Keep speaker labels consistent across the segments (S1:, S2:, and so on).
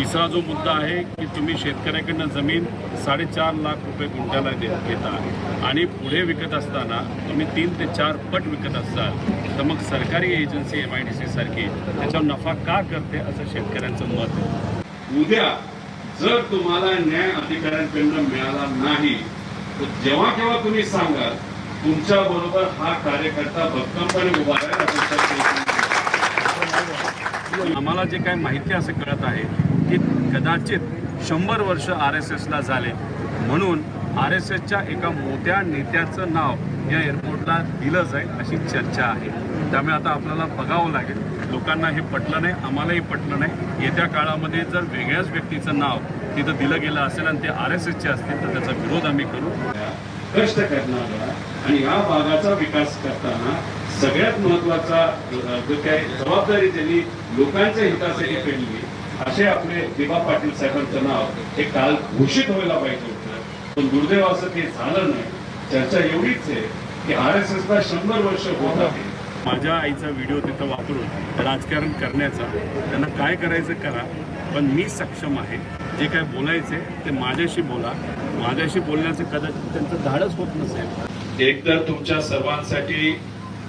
S1: तिसरा जो मुद्दा आहे की तुम्ही शेतकऱ्याकडनं जमीन साडेचार लाख रुपये गुंठ्याला दे घेता आणि पुढे विकत असताना तुम्ही तीन ते चार पट विकत असाल तर मग सरकारी agency M I D C सारखी त्याच्यावर नफा का करते असं शेतकऱ्यांचं मत आहे. उद्या जर तुम्हाला न्याय अधिकाऱ्यांकडनं मिळाला नाही तर जेव्हा केव्हा तुम्ही सांगाल तुमच्या बरोबर हा कार्यकर्ता भक्कमपणे उभा आहे. आम्हाला जे काही माहिती असं कळत आहे की कदाचित शंभर वर्ष आर एस एसला झाले. म्हणून आर एस एसच्या एका मोठ्या नेत्याचं नाव या एअरपोर्टला दिलं जाईल अशी चर्चा आहे. त्यामुळे आता आपल्याला बघावं लागेल. लोकांना हे पटलं नाही आम्हालाही पटलं नाही. येत्या काळामध्ये जर वेगळ्याच व्यक्तीचं नाव तिथं दिलं गेलं असेल आणि ते आर एस एसचे असतील तर त्याचा विरोध आम्ही करू. कष्ट करणारा आणि या भागाचा विकास करताना सगळ्यात महत्त्वाचा जो काही जबाबदारी त्यांनी लोकांच्या हितासाठी पेडली असे आपले दिबा पाटील साहेबांचं नाव हे काल घोषित व्हायला पाहिजे होतं. पण दुर्दैव असं ते झालं नाही. चर्चा एवढीच आहे की आर एस एसला शंभर वर्ष होत आहे. माझ्या आईचा व्हिडिओ तिथं वापरून राजकारण करण्याचा त्यांना काय करायचं करा पण मी सक्षम आहे. जे काय बोलायचे ते माझ्याशी बोला. माझ्याशी बोलण्याचं कदाचित त्यांचं धाडच होत नसेल. एकतर तुमच्या सर्वांसाठी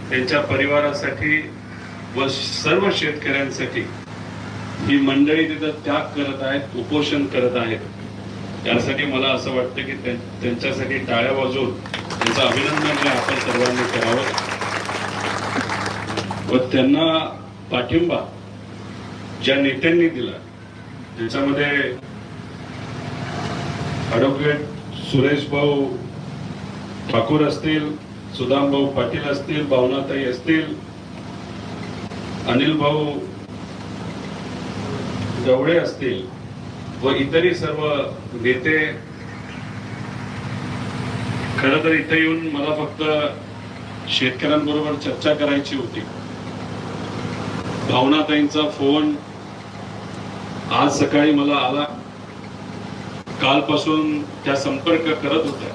S1: त्यांच्या परिवारासाठी व सर्व शेतकऱ्यांसाठी ही मंडळी तिथं त्याग करत आहेत उपोषण करत आहेत. त्यासाठी मला असं वाटतं की त्यांच्यासाठी टाळ्या वाजवून त्यांचं अभिनंदन आपण सर्वांनी करावं. व त्यांना पाठिंबा ज्या नेत्यांनी दिला त्याच्यामध्ये ॲडव्होकेट सुरेश भाऊ ठाकूर असतील सुदाम भाऊ पाटील असतील भावनाताई असतील अनिल भाऊ गवळे असतील व इतरही सर्व नेते खर तर इथे येऊन मला फक्त शेतकऱ्यांबरोबर चर्चा करायची होती. भावनाताईंचा फोन आज सकाळी मला आला. कालपासून त्या संपर्क करत होत्या.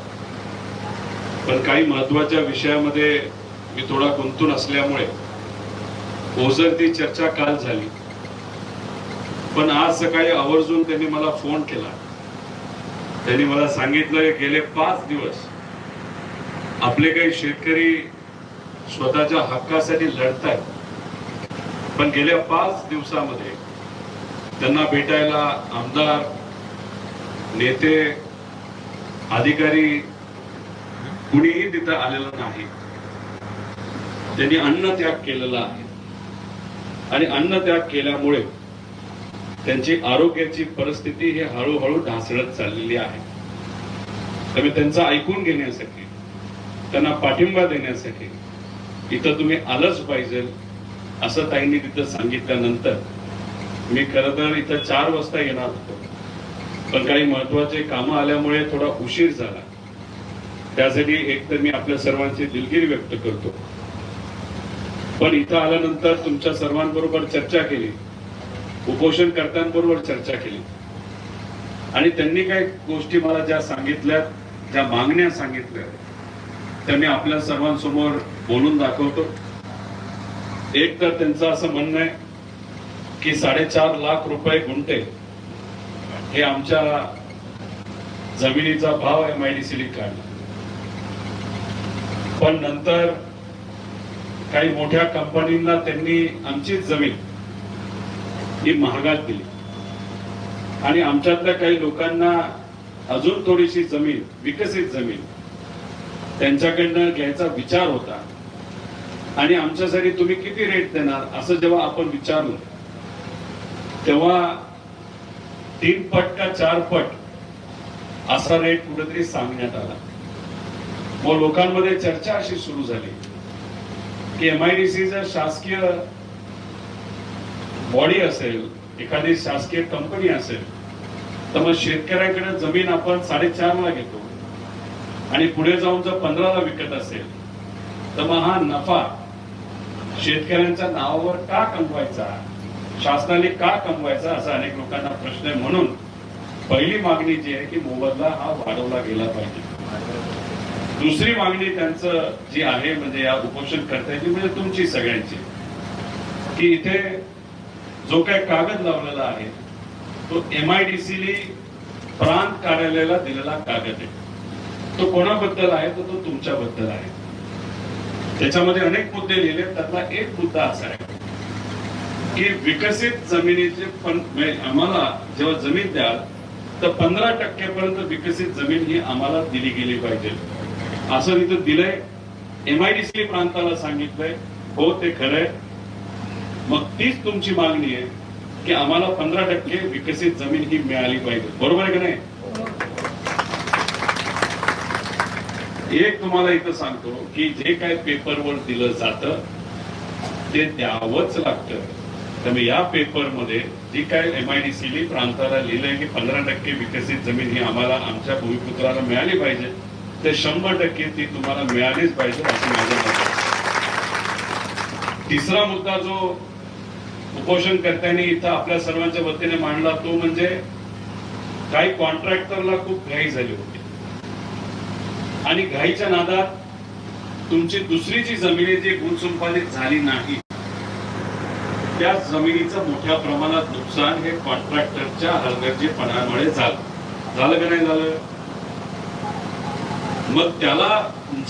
S1: पण काही महत्त्वाच्या विषयामध्ये मी थोडा गुंतून असल्यामुळे ओझर ती चर्चा काल झाली. पण आज सकाळी आवर्जून त्यांनी मला फोन केला. त्यांनी मला सांगितलं की गेले पाच दिवस आपले काही शेतकरी स्वतःच्या हक्कासाठी लढतायत. पण गेल्या पाच दिवसामध्ये त्यांना भेटायला आमदार नेते अधिकारी कुणीही तिथं आलेलं नाही. त्यांनी अन्न त्याग केलेला आहे. आणि अन्न त्याग केल्यामुळे त्यांची आरोग्याची परिस्थिती ही हळूहळू ढासळत चाललेली आहे. त्यामुळे त्यांचं ऐकून घेण्यासाठी त्यांना पाठिंबा देण्यासाठी इथं तुम्ही आलंच पाहिजे असं ताईंनी तिथं सांगितल्यानंतर मी खरं तर इथं चार वाजता येणार होतो. पण काही महत्त्वाचे कामं आल्यामुळे थोडा उशीर झाला. त्यासाठी एक तर मी आपल्या सर्वांची दिलगिरी व्यक्त करतो. पण इथं आल्यानंतर तुमच्या सर्वांबरोबर चर्चा केली. उपोषणकर्त्यांबरोबर चर्चा केली. आणि त्यांनी काही गोष्टी मला ज्या सांगितल्या ज्या मागण्या सांगितल्या त्या मी आपल्या सर्वांसमोर बोलून दाखवतो. एक तर त्यांचं असं म्हणणं आहे की साडेचार लाख रुपये गुंठे हे आमच्या जमिनीचा भाव एम आय डी सीने काढला पण नंतर काही मोठ्या कंपनींना त्यांनी आमचीच जमीन ही महागात दिली आणि आमच्यातल्या काही लोकांना अजून थोडीशी जमीन विकसित जमीन त्यांच्याकडनं घ्यायचा विचार होता. आणि आमच्यासाठी तुम्ही किती रेट देणार असं जेव्हा आपण विचारलं तेव्हा तीन पट का चार पट असा रेट कुठेतरी सांगण्यात आला. मग लोकांमध्ये चर्चा अशी सुरू झाली की एमआयडीसी जर शासकीय बॉडी असेल एखादी शासकीय कंपनी असेल तर मग शेतकऱ्याकडे जमीन आपण साडेचारला घेतो. आणि पुढे जाऊन जर पंधराला विकत असेल तर मग हा नफा शेतकऱ्यांच्या नावावर का कमवायचा? शासनाने का कमवायचा? असा अनेक लोकांना प्रश्न आहे. म्हणून पहिली मागणी जी आहे की मोबदला हा वाढवला गेला पाहिजे. दुसरी मागणी त्यांचं जी आहे म्हणजे या उपोषण करतायची म्हणजे तुमची सगळ्यांची की इथे जो काही कागद लावलेला आहे तो एम आय डी सी प्रांत कार्यालयाला दिलेला कागद आहे. तो कोणाबद्दल आहे? तर तो तुमच्याबद्दल आहे. त्याच्यामध्ये अनेक मुद्दे लिहिले त्यातला एक मुद्दा असा आहे की विकसित जमिनीचे पण म्हणजे आम्हाला जेव्हा जमीन द्याल तर पंधरा टक्क्यापर्यंत विकसित जमीन ही आम्हाला दिली गेली पाहिजे. असं तिथं दिलंय. एमआयडीसी प्रांताला सांगितलंय. हो ते खरंय मग तीच तुमची मागणी आहे की आम्हाला पंधरा टक्के विकसित जमीन ही मिळाली पाहिजे. बरोबर आहे का नाही? एक तुम्हाला इथं सांगतो की जे काय पेपरवर दिलं जातं ते द्यावंच लागतं. त्यामुळे या पेपरमध्ये जी काय एम आय डी एमआयडीसी प्रांताला लिहिलंय की पंधरा टक्के विकसित जमीन ही आम्हाला आमच्या भूमिपुत्राला मिळाली पाहिजे ते शंभर टक्के ती तुम्हाला मिळालीच पाहिजे असं माझं मत तिसरा मुद्दा जो उपोषणकर्त्यांनी इथं आपल्या सर्वांच्या वतीने मांडला तो म्हणजे काही कॉन्ट्रॅक्टरला खूप घाई झाली होती. आणि घाईच्या नादात तुमची दुसरी जी जमीन आहे जी गुणसंपादित झाली नाही त्या जमिनीचं मोठ्या प्रमाणात नुकसान हे कॉन्ट्रॅक्टरच्या हलगर्जीपणामुळे झालं. झालं का नाही झालं? मग त्याला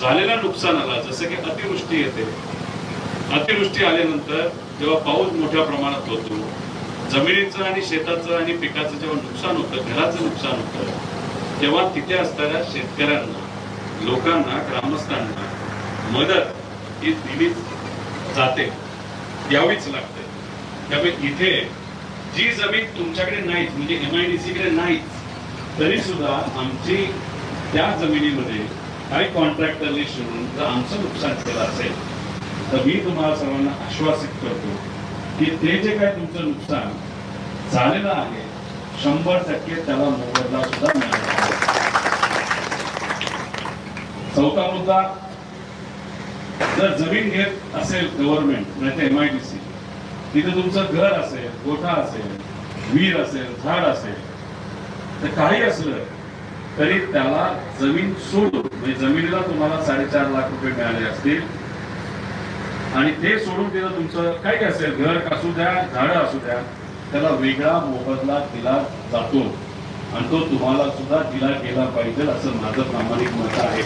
S1: झालेल्या नुकसानाला जसं की अतिवृष्टी येते. अतिवृष्टी आल्यानंतर जेव्हा पाऊस मोठ्या प्रमाणात होतो जमिनीचं आणि शेताचं आणि पिकाचं जेव्हा नुकसान होतं घराचं नुकसान होतं तेव्हा तिथे असणाऱ्या शेतकऱ्यांना लोकांना ग्रामस्थांना मदत ही दिली जाते द्यावीच लागते. त्यामुळे इथे जी जमीन तुमच्याकडे नाहीच म्हणजे एमआयडीसी कडे नाहीच तरी सुद्धा आमची त्या जमिनीमध्ये काही कॉन्ट्रॅक्टरने शिरून जर आमचं नुकसान केलं असेल तर मी तुम्हाला सर्वांना आश्वासित करतो की ते जे काय तुमचं नुकसान झालेलं आहे शंभर टक्के त्याला मोबदला सुद्धा मिळाला चौथा मुद्दा जर जमीन घेत असेल गव्हर्नमेंट नाही एम आय डी सी तिथे तुमचं घर असेल गोठा असेल विहीर असेल झाड असेल तर काही असलं तरी त्याला जमीन सोडून म्हणजे जमिनीला तुम्हाला साडेचार लाख रुपये मिळाले असतील आणि ते सोडून तिथं तुमचं काय काय असेल? घर असू द्या झाडं असू द्या त्याला वेगळा मोबदला दिला जातो. आणि तो तुम्हाला सुद्धा दिला गेला पाहिजे असं माझं प्रामाणिक मत आहे.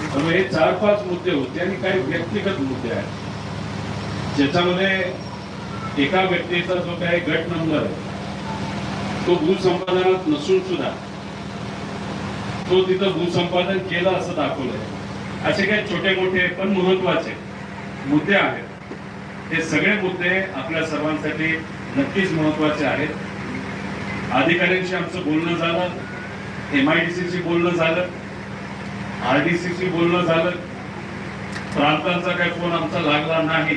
S1: त्यामुळे हे चार पाच मुद्दे होते आणि काही व्यक्तिगत मुद्दे आहेत. ज्याच्यामध्ये एका व्यक्तीचा जो काही गट नंबर आहे तो भूसंपादनात नसून सुद्धा तो तिथं भूसंपादन केलं असं दाखवलंय. असे काही छोटे मोठे पण महत्त्वाचे मुद्दे आहेत. हे सगळे मुद्दे आपल्या सर्वांसाठी नक्कीच महत्त्वाचे आहेत. अधिकाऱ्यांशी आमचं बोलणं झालं एम आयडीसी बोलणं झालं आरडीसीशी बोलणं झालं. प्रांतांचा काही फोन आमचा लागला नाही.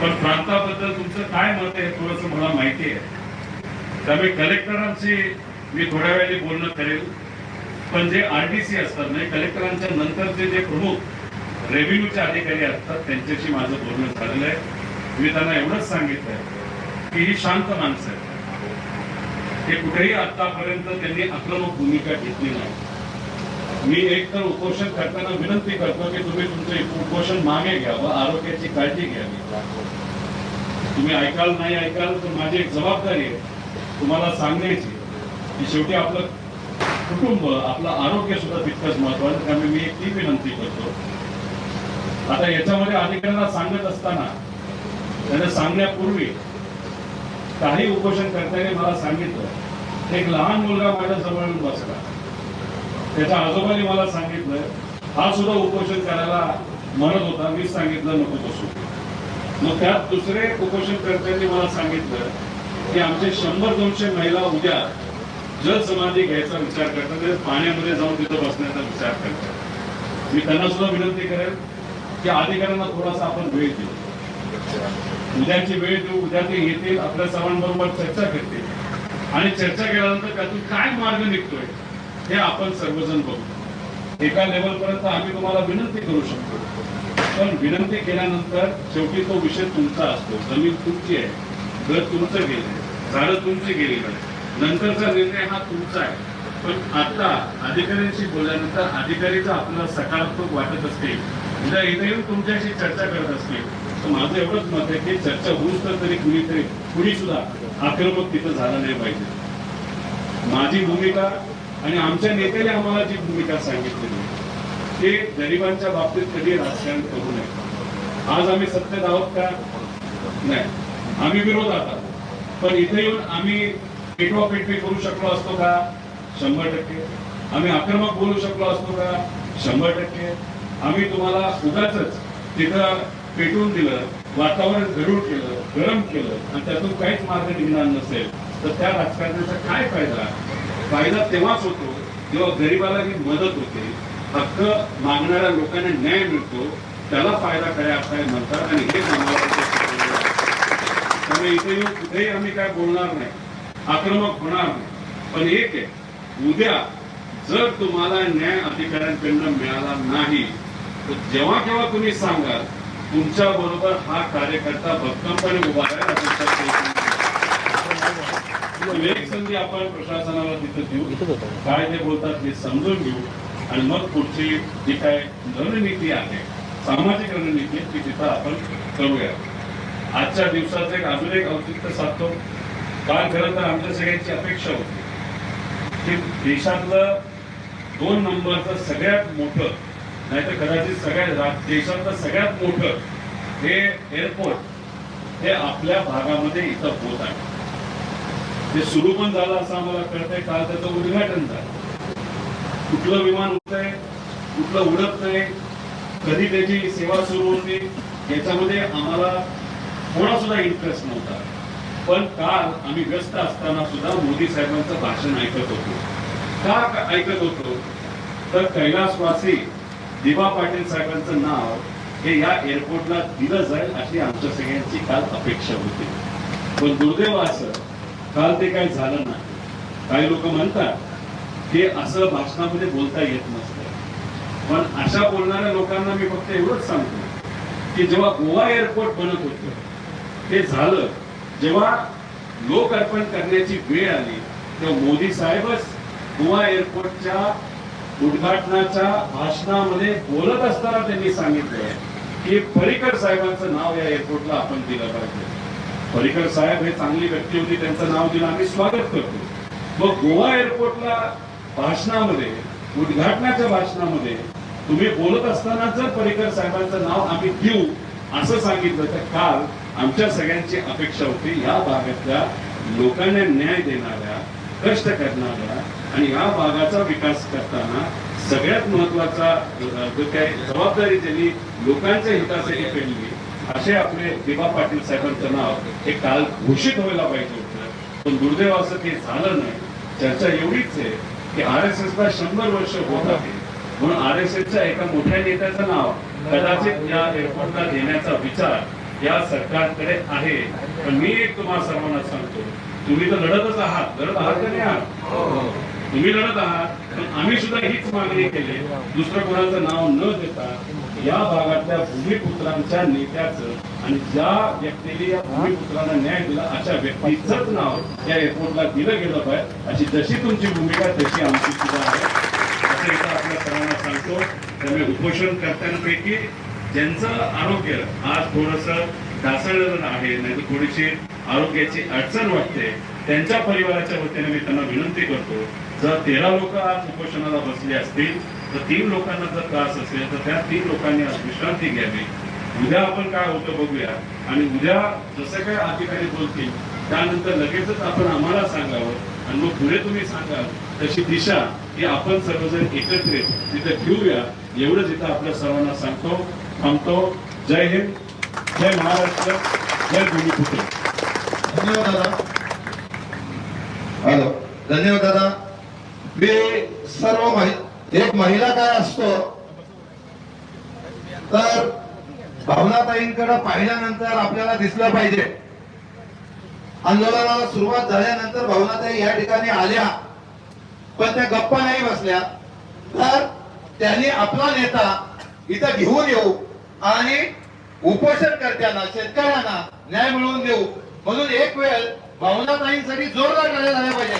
S1: पण प्रांताबद्दल तुमचं काय मत आहे थोडस मला माहिती आहे. त्यामुळे कलेक्टरांशी मी थोड्या वेळी बोलणं करेल. पण जे आरडीसी असतात म्हणजे कलेक्टरांच्या नंतरचे जे प्रमुख रेव्हेन्यूचे अधिकारी असतात त्यांच्याशी माझं बोलणं झालेलं आहे. मी त्यांना एवढंच सांगितलंय की ही शांत माणसं आहेत. हे कुठेही आतापर्यंत त्यांनी आक्रमक भूमिका घेतली नाही. मी एक तर उपोषण करताना विनंती करतो की तुम्ही तुमचं उपोषण मागे घ्या व आरोग्याची काळजी घ्यावी तुम्ही ऐकाल नाही ऐकाल तर माझी एक जबाबदारी आहे. तुम्हाला सांगण्याची. की शेवटी आपलं कुटुंब आपलं आरोग्य सुद्धा तितकंच महत्वाचं त्यामुळे मी एक ती विनंती करतो. आता याच्यामध्ये अधिकाऱ्यांना सांगत असताना त्यांना सांगण्यापूर्वी काही उपोषण करताना मला सांगितलं एक लहान मुलगा माझ्या जवळ बसला. त्याच्या आजोबांनी मला सांगितलं हा सुद्धा उपोषण करायला म्हणत होता मी सांगितलं नको बसू मग त्यात दुसरे उपोषण करताना मला सांगितलं की आमचे शंभर दोनशे महिला उद्या जल समाधी घ्यायचा विचार करतात पाण्यामध्ये जाऊन तिथं बसण्याचा विचार करतात. मी त्यांना सुद्धा विनंती करेल की अधिकाऱ्यांना थोडासा आपण वेळ देऊ. उद्याची वेळ देऊ उद्या ते येतील आपल्या सर्वांबरोबर चर्चा करतील. आणि चर्चा केल्यानंतर त्यातून काय मार्ग निघतोय हे आपण सर्वजण बघू. एका लेवल पर्यंत आम्ही तुम्हाला विनंती करू शकतो. पण विनंती केल्यानंतर शेवटी तो विषय तुमचा असतो. जमीन तुमची आहे घर तुमचं गेलं झाडं तुमची गेली नंतरचा निर्णय हा तुमचा आहे? पण आता अधिकाऱ्यांशी बोलल्यानंतर अधिकारीचा आपल्याला सकारात्मक वाटत असते. उद्या इथे येऊन तुमच्याशी चर्चा करत असते. तर माझं एवढंच मत आहे की चर्चा होऊन तर तरी कुणीतरी कुणी सुद्धा आक्रमक तिथं झाला नाही पाहिजे. माझी भूमिका आणि आमच्या नेत्याने आम्हाला जी भूमिका सांगितलेली ते गरिबांच्या बाबतीत कधी राजकारण करू नये. आज आम्ही सत्तेत आहोत का? नाही. आम्ही विरोधात आहोत. पण इथे येऊन आम्ही पेटवा पेटवी करू शकलो असतो का? शंभर टक्के. आम्ही आक्रमक बोलू शकलो असतो का? शंभर टक्के. आम्ही तुम्हाला उगाच तिथं पेटवून दिलं वातावरण गरुड केलं गरम केलं आणि त्यातून काहीच मार्ग निघणार नसेल. तर त्या राजकारणाचा काय फायदा? फायदा तेव्हाच होतो जेव्हा गरिबाला ही मदत होते. हक्क मागणाऱ्या लोकांना न्याय मिळतो. त्याला फायदा काय असा म्हणतात आणि हे त्यामुळे इथे येऊन कुठेही आम्ही काय बोलणार नाही. आक्रमक होणार नाही. पण एक आहे उद्या जर तुम्हाला न्याय अधिकाऱ्यांकडनं मिळाला नाही तर जेव्हा केव्हा तुम्ही सांगाल तुमच्या बरोबर हा कार्यकर्ता भक्कमपणे उभा आहे एक संधी आपण प्रशासनाला तिथं देऊ. काय ते बोलतात ते समजून घेऊ. आणि मग पुढची जी काय रणनीती आहे सामाजिक रणनीती ती तिथं आपण करूया. आजच्या दिवसाचं एक अजून एक औचित्य साधतो. काल खरं तर आमच्या सगळ्यांची अपेक्षा होती. की देशातलं दोन नंबरचं सगळ्यात मोठं नाहीतर कदाचित सगळ्यात देशातलं सगळ्यात मोठं हे एअरपोर्ट हे आपल्या भागामध्ये इथं होत आहे. ते सुरू पण झालं असं आम्हाला कळतंय काल त्याचं उद्घाटन झालं. कुठलं विमान उडतंय कुठलं उडत नाही कधी त्याची सेवा सुरू होती याच्यामध्ये आम्हाला थोडा सुद्धा इंटरेस्ट नव्हता. पण काल आम्ही व्यस्त असताना सुद्धा मोदी साहेबांचं भाषण ऐकत होतो? का ऐकत होतो? तर कैलासवासी दिवा पाटील साहेबांचं नाव हे या एअरपोर्टला दिलं जाईल अशी आमच्या सगळ्यांची काल अपेक्षा होती. पण दुर्दैव असं काल ते काही झालं नाही. काही लोक म्हणतात की असं भाषणामध्ये बोलता येत नसतं. पण अशा बोलणाऱ्या लोकांना मी फक्त एवढंच सांगतो की जेव्हा गोवा एअरपोर्ट बनत होतं ते झालं. जेव्हा लोक अर्पण करण्याची वेळ आली तेव्हा मोदी साहेबच गोवा एअरपोर्टच्या उद्घाटनाच्या भाषणामध्ये बोलत असताना त्यांनी सांगितलं की पर्रिकर साहेबांचं नाव या एअरपोर्टला आपण दिलं पाहिजे. पर्रिकर साहेब हे चांगली व्यक्ती होती त्यांचं नाव दिलं आम्ही स्वागत करतो. मग गोवा एअरपोर्टला भाषणामध्ये उद्घाटनाच्या भाषणामध्ये तुम्ही बोलत असताना जर पर्रिकर साहेबांचं नाव आम्ही देऊ असं सांगितलं तर काल आमच्या सगळ्यांची अपेक्षा होती या भागातल्या लोकांना न्याय देणाऱ्या कष्ट करणाऱ्या आणि या भागाचा विकास करताना सगळ्यात महत्त्वाचा जो काही जबाबदारी त्यांनी लोकांच्या हितासाठी पेडली असे आपले दिबा पाटील साहेबांचं नाव हे काल घोषित व्हायला पाहिजे होतं. पण दुर्दैव असं ते झालं नाही. चर्चा एवढीच आहे की आर एस एसला शंभर वर्ष होत आहे. म्हणून आर एस एसच्या एका मोठ्या नेत्याचं नाव कदाचित या एअरपोर्टला देण्याचा विचार या सरकारकडे आहे. पण मी एक तुम्हाला सर्वांना सांगतो तुम्ही तर लढतच आहात लढत आहात का नाही आहात? तुम्ही लढत आहात पण आम्ही सुद्धा हीच मागणी केली. दुसरं कोणाचं नाव न देता या भागातल्या भूमिपुत्रांच्या नेत्याचं आणि ज्या व्यक्तीने या भूमिपुत्रांना न्याय दिला अशा व्यक्तीचंच नाव या एअरपोर्टला दिलं गेलं पाहिजे. अशी जशी तुमची भूमिका तशी आमची सुद्धा आहे. असं इथं आपल्या सर्वांना सांगतो. त्यामुळे उपोषण कर्त्यांपैकी ज्यांचं आरोग्य आज थोडस ढासळलेलं आहे नाही तर थोडीशी आरोग्याची अडचण वाटते त्यांच्या परिवाराच्या वतीने मी त्यांना विनंती करतो जर तेरा लोक आज उपोषणाला बसले असतील तर तीन लोकांना जर त्रास असेल तर त्या तीन लोकांनी आज विश्रांती घ्यावी. उद्या आपण काय होतं बघूया. आणि उद्या जसं काय अधिकारी बोलतील त्यानंतर लगेचच आपण आम्हाला सांगावं आणि मग पुढे तुम्ही सांगाल तशी दिशा ही आपण सर्वजण एकत्रित तिथे घेऊया. एवढंच इथं आपल्या सर्वांना सांगतो थांबतो. जय हिंद जय महाराष्ट्र जय भूमिपुत्र.
S2: धन्यवाद दादा. हॅलो धन्यवाद दादा. मी सर्व एक महिला काय असतो तर भावनाताईंकडे पाहिल्यानंतर आपल्याला दिसलं पाहिजे. आंदोलनाला सुरुवात झाल्यानंतर भावनाताई या ठिकाणी आल्या पण त्या गप्पा नाही बसल्या. तर त्यांनी आपला नेता इथं घेऊन येऊ आणि उपोषणकर्त्यांना शेतकऱ्यांना न्याय मिळवून देऊ. म्हणून एक वेळ भावनाताईंसाठी जोरदार कार्य झाल्या पाहिजे.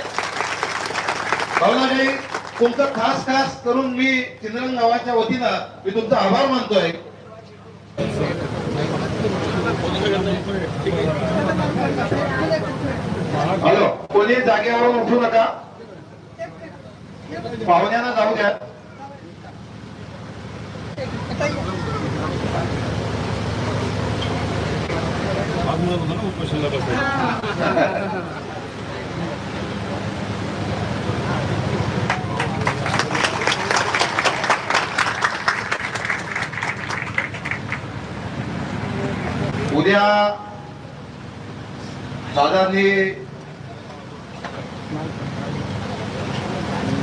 S2: भावनाताई तुमचं खास खास करून मी चिंद्रन गावाच्या वतीनं मी तुमचा आभार मानतोय. हॅलो कोणी जागेवर उठू नका. पाहुण्यांना जाऊ द्या.
S1: उपोषणाला बसायचं
S2: उद्या दादांनी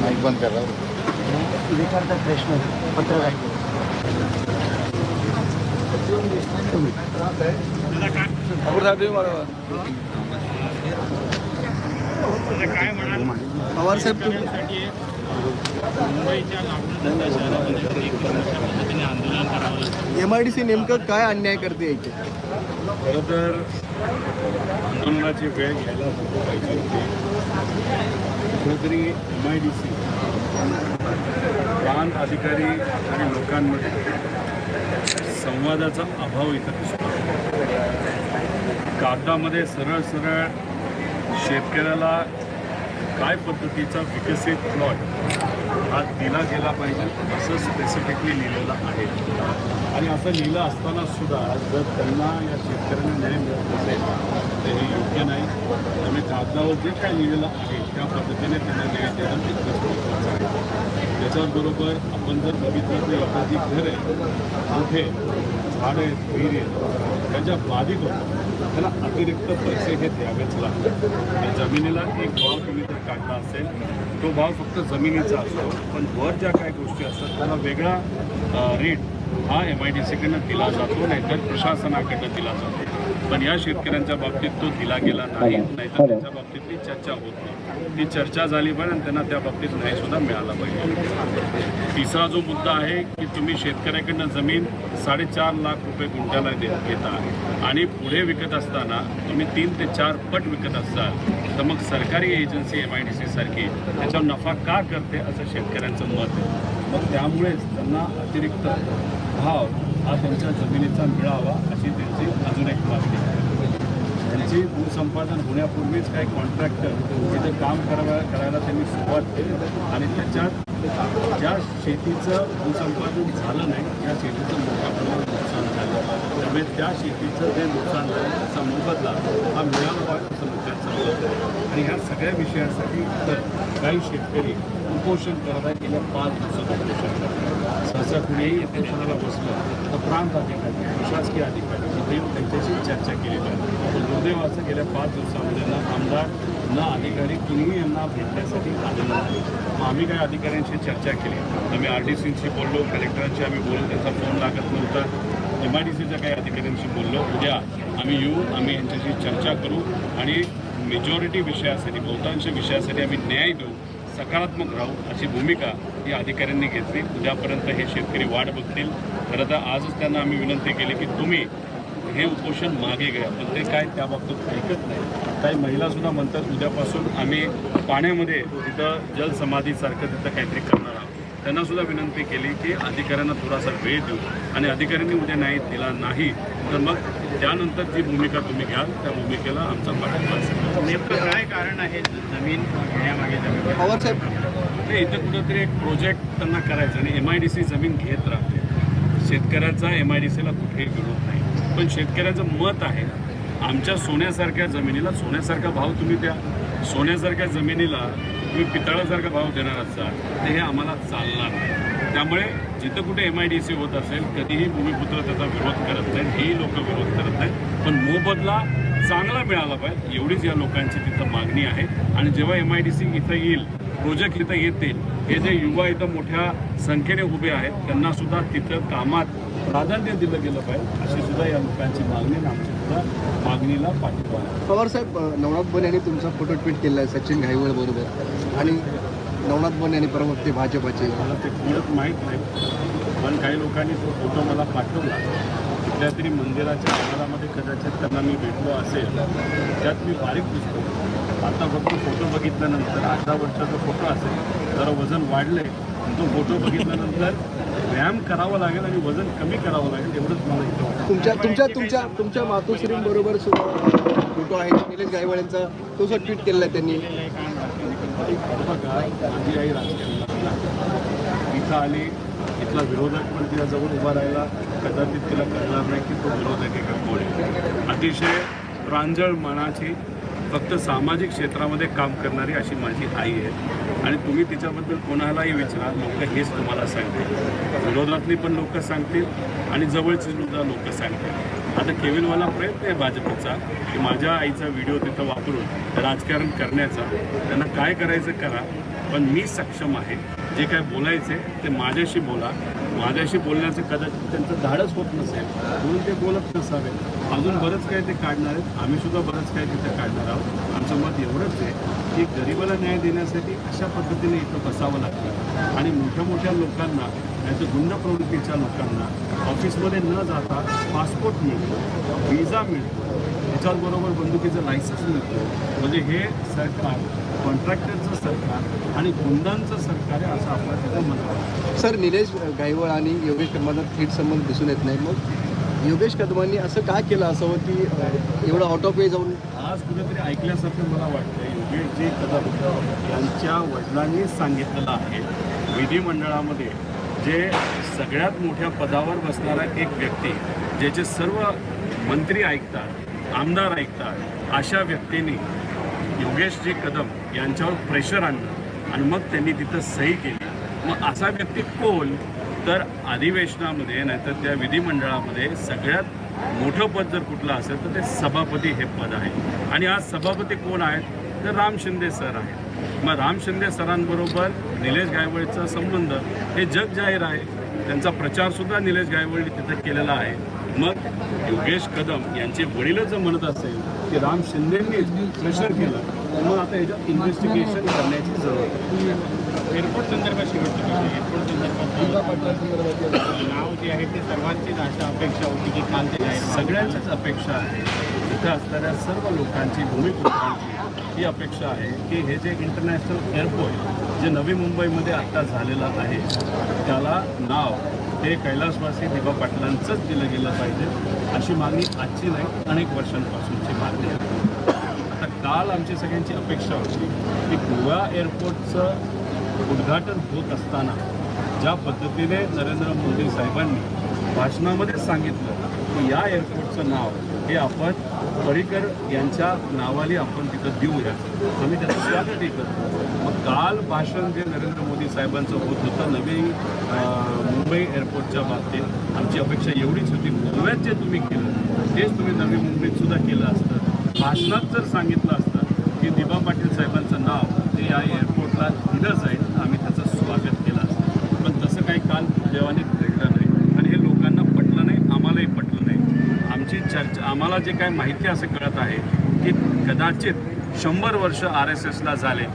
S3: माईक बंद कर.
S4: प्रश्न पत्रकार पवार साहेब एम आय डी सी नेमकं काय अन्याय करते इथे
S1: खरं तर आंदोलनाची वेळ घ्यायला नको पाहिजे होती. कुठेतरी एम आय डी सी प्रांत अधिकारी आणि लोकांमध्ये संवादाचा अभाव इथं दिसतो कागदामध्ये सरळ सरळ शेतकऱ्याला काय पद्धतीचा विकसित प्लॉट हा दिला गेला पाहिजे असं स्पेसिफिकली लिहिलेलं आहे. आणि असं लिहिलं असताना सुद्धा जर त्यांना या शेतकऱ्यांना न्याय मिळत असेल तर हे योग्य नाही. त्यामुळे कागदावर जे काय लिहिलेलं आहे त्या पद्धतीने त्यांना न्याय देणं तितकंच महत्त्वाचं आहे. त्याच्याबरोबर आपण जर बघितलं तर एखादी घर आहे मोठे झाड आहेत विहीर आहेत त्यांच्या बाधित होतात. त्याला अतिरिक्त पैसे हे द्यावेच लागतात. त्या जमिनीला एक भाव तुम्ही जर काढला असेल तो भाव फक्त जमिनीचा असतो. पण वर ज्या काही गोष्टी असतात त्याला वेगळा रेट हा एम आय डी सीकडनं दिला जातो नाहीतर प्रशासनाकडनं दिला जातो. पण या शेतकऱ्यांच्या बाबतीत तो दिला गेला नाही. नाहीतर त्यांच्या बाबतीतली चर्चा होत नाही. ती चर्चा झाली पाहिजे आणि त्यांना त्या बाबतीत न्यायसुद्धा मिळाला पाहिजे. तिसरा जो मुद्दा आहे की तुम्ही शेतकऱ्याकडनं जमीन साडेचार लाख रुपये गुंठ्याला दे घेता आणि पुढे विकत असताना तुम्ही तीन ते चार पट विकत असाल तर मग सरकारी agency M I D C सारखी त्याच्यावर नफा का करते असं शेतकऱ्यांचं मत आहे. मग त्यामुळेच त्यांना अतिरिक्त भाव हा त्यांच्या जमिनीचा मिळावा अशी त्यांची अजून एक मागणी. आहे त्यांची भूसंपादन होण्यापूर्वीच काही कॉन्ट्रॅक्टर तिथे काम करावा करायला त्यांनी सुरुवात केली. आणि त्याच्यात ज्या शेतीचं भूसंपादन झालं नाही त्या शेतीचं मोठ्या प्रमाणात नुकसान झालं. त्यामुळे त्या शेतीचं जे नुकसान झालं त्याचा मोबदला हा मिळावा पाहिजे असं मुद्द्याचं आणि ह्या सगळ्या विषयांसाठी तर काही शेतकरी उपोषण करायला गेल्या पाच दिवसात उपोषण करतात सहसा कुणीही कोणाला बसलं. तर प्रांत अधिकारी प्रशासकीय अधिकारी इथे येऊन त्यांच्याशी चर्चा केली पाहिजे पण गेल्या पाच दिवसामध्ये ना आमदार ना अधिकारी कुणीही यांना भेटण्यासाठी आलेलं नाही मग आम्ही काही अधिकाऱ्यांशी चर्चा केली? आम्ही आर डी सीशी बोललो कलेक्टरांशी आम्ही बोललो त्यांचा फोन लागत नव्हता. एम आय डी सीच्या काही अधिकाऱ्यांशी बोललो. उद्या आम्ही येऊ आम्ही यांच्याशी चर्चा करू आणि मेजॉरिटी विषयासाठी बहुतांश विषयासाठी आम्ही न्याय देऊ सकारात्मक राहू अशी भूमिका या अधिकाऱ्यांनी घेतली. उद्यापर्यंत हे शेतकरी वाट बघतील. खरं तर आजच त्यांना आम्ही विनंती केली की तुम्ही हे उपोषण मागे घ्या. पण ते काय त्याबाबतीत ऐकत नाही. काही महिलासुद्धा म्हणतात उद्यापासून आम्ही पाण्यामध्ये तिथं जलसमाधीसारखं तिथं काहीतरी करणार आहोत. त्यांना सुद्धा विनंती केली की अधिकाऱ्यांना थोडासा वेळ देऊ. आणि अधिकाऱ्यांनी उद्या न्याय दिला नाही तर मग त्यानंतर जी भूमिका तुम्ही घ्याल त्या भूमिकेला आमचा पाठिंबा असेल.
S5: नेमकं काय कारण आहे? जमीन घेण्यामागे जमीन
S4: म्हणजे पवार
S1: ते इथं कुठंतरी एक प्रोजेक्ट त्यांना करायचा आणि एम आय डी सी जमीन घेत राहते. शेतकऱ्याचा एम आय डी सीला कुठेही विरोध नाही. पण शेतकऱ्याचं मत आहे आमच्या सोन्यासारख्या जमिनीला सोन्यासारखा भाव तुम्ही द्या. सोन्यासारख्या जमिनीला तुम्ही पितळासारखा भाव देणार असाल तर हे आम्हाला चालणार नाही. त्यामुळे जिथं कुठे एम आय डी सी होत असेल कधीही भूमिपुत्र त्याचा विरोध करत नाहीत हेही लोक विरोध करत नाहीत. पण मोबदला चांगला मिळाला पाहिजे एवढीच या लोकांची तिथं मागणी आहे. आणि जेव्हा एम आय डी सी इथं येईल प्रोजेक्ट इथं येतील. हे जे युवा इथं मोठ्या संख्येने उभे आहेत त्यांना सुद्धा तिथं कामात प्राधान्य दिलं गेलं पाहिजे अशी सुद्धा या लोकांची मागणी आमची सुद्धा मागणीला पाठिंबा आहे.
S4: पवार साहेब अ, नवनाथ बन यांनी तुमचा फोटो ट्विट केला आहे सचिन घाईवळ बरोबर. आणि नवनाथ बन यांनी प्रवक्ते भाजपाचे.
S1: मला ते पूर्णच माहीत नाही पण काही लोकांनी तो फोटो मला पाठवला. कुठल्या तरी मंदिराच्या आवारामध्ये कदाचित त्यांना मी भेटलो असेल त्यात मी बारीक दिसतो. आता फक्त फोटो बघितल्यानंतर अठरा वर्षाचा फोटो असेल जरा वजन वाढले. तो फोटो बघितल्यानंतर व्यायाम करावा लागेल आणि वजन कमी करावं लागेल एवढंच मला इथं.
S4: तुमच्या तुमच्या तुमच्या तुमच्या मातोश्रींबरोबर फोटो आहे. निलेश गायवाळ्यांचा तो सुद्धा ट्विट केलेला आहे त्यांनी.
S1: बघा माझी आई राजकारणात नाही. इथं आली इथला विरोधक पण तिच्याजवळ उभा राहिला. कदाचित तिला कळणार नाही की तो विरोधक आहे का कोण अतिशय प्रांजळ मनाची फक्त सामाजिक क्षेत्रामध्ये काम करणारी अशी माझी आई आहे. आणि तुम्ही तिच्याबद्दल कोणालाही विचारा लोक हेच तुम्हाला सांगतील. विरोधातली पण लोक सांगतील आणि जवळची सुद्धा लोक सांगतील. आता केविलवाला प्रयत्न आहे भाजपचा की माझ्या आईचा व्हिडिओ तिथं वापरून राजकारण करण्याचा. त्यांना काय करायचं करा पण मी सक्षम आहे. जे काय बोलायचे ते माझ्याशी बोला. माझ्याशी बोलण्याचं कदाचित त्यांचं धाडच होत नसेल म्हणून ते बोलत नसावे अजून बरंच काय ते काढणार आहेत. आम्ही सुद्धा बरंच काय तिथं काढणार आहोत. आमचं मत एवढंच आहे की गरिबाला न्याय देण्यासाठी अशा पद्धतीने इथं बसावं लागतं. आणि मोठ्या मोठ्या लोकांना नाहीतर गुंड प्रवृत्तीच्या लोकांना ऑफिसमध्ये न जाता पासपोर्ट मिळतो व्हिजा मिळतो. त्याच्याचबरोबर बंदुकीचं लायसन्स मिळतं. म्हणजे हे सरकार कॉन्ट्रॅक्टरचं सरकार आणि गुंडांचं सरकार आहे असं आपलं तिथं म्हणतात
S4: सर निलेश गायवळ आणि योगेश कदमांना थेट संबंध दिसून येत नाही. मग योगेश कदमांनी असं का केलं असावं की एवढं ऑटो पे जाऊन?
S1: आज कुठेतरी ऐकल्यासारखं मला वाटतं योगेशजी कदम यांच्या वडिलांनी सांगितलेलं आहे विधिमंडळामध्ये जे सगळ्यात मोठ्या पदावर बसणारा एक व्यक्ती ज्याचे सर्व मंत्री ऐकतात आमदार ऐकतात अशा व्यक्तींनी योगेशजी कदम यांच्यावर प्रेशर आणलं. आणि मग त्यांनी तिथं सही केली. मग असा व्यक्ती कोण? तर अधिवेशनामध्ये नाहीतर त्या विधिमंडळामध्ये सगळ्यात मोठं पद जर कुठलं असेल तर ते सभापती हे पद आहे. आणि आज सभापती कोण आहेत? तर राम शिंदे सर आहेत. मग राम शिंदे सरांबरोबर निलेश गायवळीचा संबंध हे जग जाहीर आहे. त्यांचा प्रचारसुद्धा निलेश गायवळी तिथं केलेला आहे. मग योगेश कदम यांचे वडीलच जर म्हणत असेल की राम शिंदेंनीच प्रेशर केलं मग आता याच्यात इन्व्हेस्टिगेशन करण्याची जरूर आहे.
S5: एअरपोर्ट संदर्भात शेवटची गोष्ट एअरपोर्ट संदर्भात नाव जे आहे ते सर्वांचीच आशा अपेक्षा होती की काल ते.
S1: सगळ्यांचीच अपेक्षा आहे. इथं असणाऱ्या सर्व लोकांची भूमिपुत्रांची ही अपेक्षा आहे की हे जे इंटरनॅशनल एअरपोर्ट जे नवी मुंबईमध्ये आत्ता झालेलं आहे त्याला नाव हे कैलासवासी दिवा पाटलांचंच दिलं गेलं पाहिजे अशी मागणी आजची नाही अनेक वर्षांपासूनची मागणी आहे. आता काल आमची सगळ्यांची अपेक्षा होती की गोवा एअरपोर्टचं उद्घाटन होत असताना ज्या पद्धतीने नरेंद्र मोदी साहेबांनी भाषणामध्ये सांगितलं की या एअरपोर्टचं नाव हे आपण परिकर यांच्या नावाने आपण तिथं देऊया आम्ही त्याचं स्वागतही करतो. मग काल भाषण जे नरेंद्र मोदी साहेबांचं होत होतं नवी मुंबई एअरपोर्टच्या बाबतीत आमची अपेक्षा एवढीच होती गोव्यात जे तुम्ही केलं तेच तुम्ही नवी मुंबईत सुद्धा केलं असतं. भाषणात जर सांगितलं असतं की दिबा पाटील साहेबांचं नाव ते या एअरपोर्टला दिलं जाईल आम्ही त्याचं स्वागत केलं असतं. पण तसं काही काल देवाने घडलं नाही आणि हे लोकांना पटलं नाही आम्हालाही पटलं नाही आमची चर्चा आम्हाला जे काय माहिती असं कळत आहे की कदाचित शंभर वर्ष आर एस एसला झाले.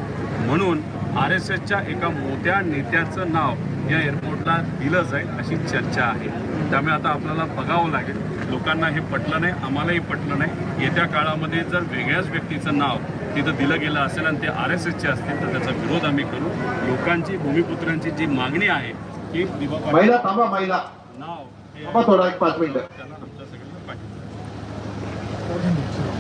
S1: म्हणून आर एस एसच्या एका मोठ्या नेत्याचं नाव या एअरपोर्टला दिलं जाईल अशी चर्चा आहे. त्यामुळे आता आपल्याला बघावं लागेल. लोकांना हे पटलं नाही आम्हालाही पटलं नाही. येत्या काळामध्ये जर वेगळ्याच व्यक्तीचं नाव तिथं दिलं गेलं असेल आणि ते आर एस एसचे असतील तर त्याचा विरोध आम्ही करू. लोकांची भूमिपुत्रांची जी मागणी आहे की
S2: महिला
S1: नाव
S2: थोडा एक पाच मिनिटं.